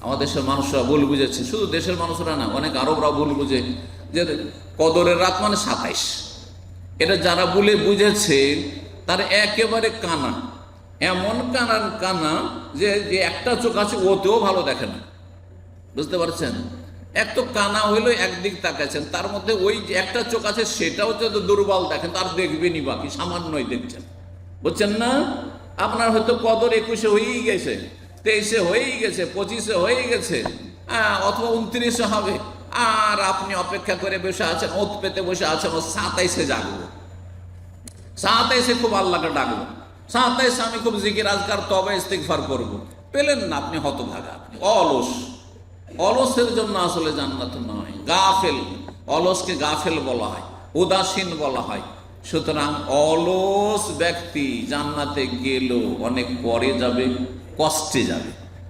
আমাদের দেশের মানুষরা ভুল বুঝেছে। শুধু দেশের মানুষরা না, অনেক আরবরা ভুল বুঝে। যে কদরের রাত মানে সাতাইশ। এটা যারা বলে বুঝেছে, তার একেবারে কানা। এমন কানার কানা যে যে একটা চোখ আছে, ওতেও ভালো দেখে না। বুঝতে পারছেন? এক তো কানা হইল একদিক তাকাচ্ছেন তার মধ্যে ওই যে একটা চোখ আছে, সেটাও যদি দুর্বল দেখেন, তার দেখবেনই বাকি, সামান্যই দেখছেন। বুঝছেন না? আপনার হয়তো কদর একুশে হয়েই গেছে। তেইশে হয়েই গেছে, পঁচিশে হয়ে গেছে। অথবা উনত্রিশে হবে। আর আপনি অপেক্ষা করে বসে আছেন, ওত পেতে বসে আছেন, ও সাতাইশে জাগবো সাতাইশে খুব আল্লাহকে ডাকবো সাতাইশে আমি খুব জিকির আজকার, তবে ইস্তিকফার করব। পেলেন না আপনি হতভাগা, আপনি অলস। অলসের জন্য আসলে জান্নাত নয়, গাফেল। অলসকে গাফেল বলা হয়, উদাসীন বলা হয়। সুতরাং অলস ব্যক্তি জান্নাতে গেলেও অনেক পরে যাবে। কষ্টে যাবে।